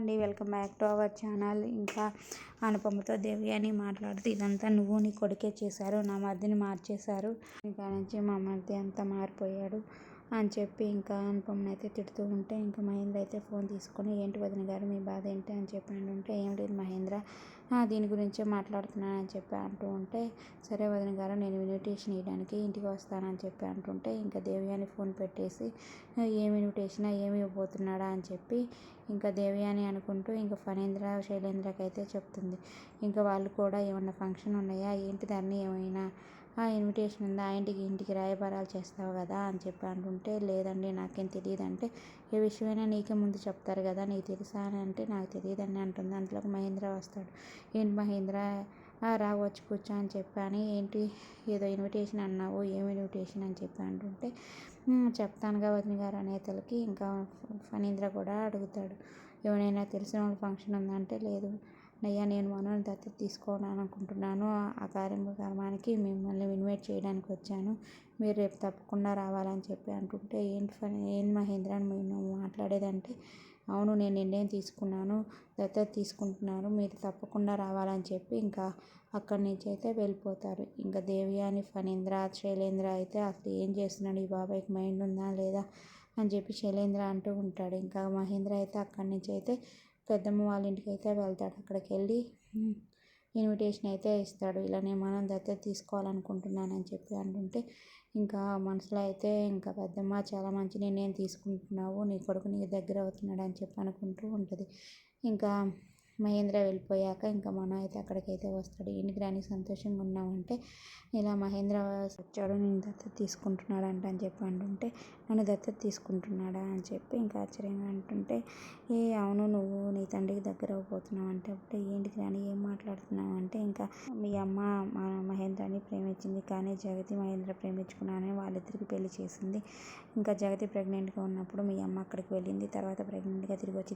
అండి. Welcome back to our channel. ఇంకా అనుపమతో దేవి అని మాట్లాడుతూ ఇదంతా నువ్వు నీ కొడుకే చేశారు. నా మధ్యని మార్చేశారు. ఇంకా నుంచి మా మధ్య అంతా మారిపోయాడు. అని చెప్పి ఇంకా అనుపమని అయితే తిడుతూ ఉంటే ఇంకా మహేంద్ర అయితే ఫోన్ తీసుకొని ఏంటి వదిన గారు మీ బాధ ఏంటి? అని చెప్పి అంటుంటే ఏం లేదు మహేంద్ర దీని గురించే మాట్లాడుతున్నానని చెప్పి అంటూ ఉంటే సరే వదిన గారు నేను ఇన్విటేషన్ ఇవ్వడానికి ఇంటికి వస్తానని చెప్పి అంటుంటే ఇంకా దేవయాని ఫోన్ పెట్టేసి ఏమి ఇన్విటేషన్ ఏమి ఇవ్వబోతున్నాడా అని చెప్పి ఇంకా దేవయాని అనుకుంటూ ఇంకా ఫణేంద్ర శైలేంద్రకైతే చెప్తుంది. ఇంకా వాళ్ళు కూడా ఏమన్నా ఫంక్షన్ ఉన్నాయా? ఏంటి దాన్ని ఏమైనా? ఆ ఇన్విటేషన్ ఉందా? ఇంటికి ఇంటికి రాయబారాలు చేస్తావు కదా అని చెప్పి అంటుంటే లేదండి నాకేం తెలియదు అంటే ఏ విషయమైనా నీకే ముందు చెప్తారు కదా నీకు తెలుసా అని అంటే నాకు తెలియదని అంటుంది. అంతలోకి మహేంద్ర వస్తాడు. ఏంటి మహేంద్ర? రావచ్చు కూర్చో అని చెప్పాను. ఏంటి ఏదో ఇన్విటేషన్ అన్నావు ఏం ఇన్విటేషన్ అని చెప్పి అంటుంటే చెప్తానుగా వదిన గారు అనేతలకి ఇంకా ఫణీంద్ర కూడా అడుగుతాడు. ఎవరైనా తెలిసిన వాళ్ళ ఫంక్షన్ ఉందంటే లేదు. నయ్యా నేను మనోని దత్తత తీసుకోవాలని అనుకుంటున్నాను ఆ కార్యక్రమానికి మిమ్మల్ని ఇన్వైట్ చేయడానికి వచ్చాను. మీరు రేపు తప్పకుండా రావాలని చెప్పి అంటుంటే ఏంటి ఫని ఏం మహేంద్ర మేము మాట్లాడేదంటే అవును నేను నిర్ణయం తీసుకున్నాను. దత్తత తీసుకుంటున్నాను మీరు తప్పకుండా రావాలని చెప్పి ఇంకా అక్కడి నుంచి అయితే వెళ్ళిపోతారు. ఇంకా దేవయాని ఫణీంద్ర శైలేంద్ర అయితే అసలు ఏం చేస్తున్నాడు? ఈ బాబాయ్కి మైండ్ ఉందా లేదా? అని చెప్పి శైలేంద్ర అంటూ ఉంటాడు. ఇంకా మహేంద్ర అయితే అక్కడి నుంచి అయితే పెద్దమ్మ వాళ్ళ ఇంటికి అయితే వెళ్తాడు అక్కడికి వెళ్ళి ఇన్విటేషన్ అయితే ఇస్తాడు. ఇలా నేను మనం దత్తత తీసుకోవాలనుకుంటున్నానని చెప్పి అంటుంటే ఇంకా మనసులో అయితే ఇంకా పెద్దమ్మ చాలా మంచి నిర్ణయం తీసుకుంటున్నావు. నీ కొడుకు నీ దగ్గర అవుతున్నాడు అని చెప్పి అనుకుంటూ ఉంటుంది. ఇంకా మహేంద్ర వెళ్ళిపోయాక ఇంకా మనం అయితే అక్కడికైతే వస్తాడు. ఇంటికి రాని సంతోషంగా ఉన్నామంటే ఇలా మహేంద్ర వచ్చాడు నేను దత్తత తీసుకుంటున్నాడంట అని చెప్పి అంటుంటే నన్ను దత్తత తీసుకుంటున్నాడా అని చెప్పి ఇంకా ఆశ్చర్యంగా అంటుంటే ఏ అవును నువ్వు నీ తండ్రికి దగ్గర అవ్వబోతున్నావు అంటే అప్పుడే ఏంటికి రాని ఏం మాట్లాడుతున్నావు అంటే ఇంకా మీ అమ్మ మా మహేంద్రని ప్రేమించింది కానీ జగతి మహేంద్ర ప్రేమించుకున్నానని వాళ్ళిద్దరికి పెళ్ళి చేసింది. ఇంకా జగతి ప్రెగ్నెంట్గా ఉన్నప్పుడు మీ అమ్మ అక్కడికి వెళ్ళింది తర్వాత ప్రెగ్నెంట్గా తిరిగి వచ్చి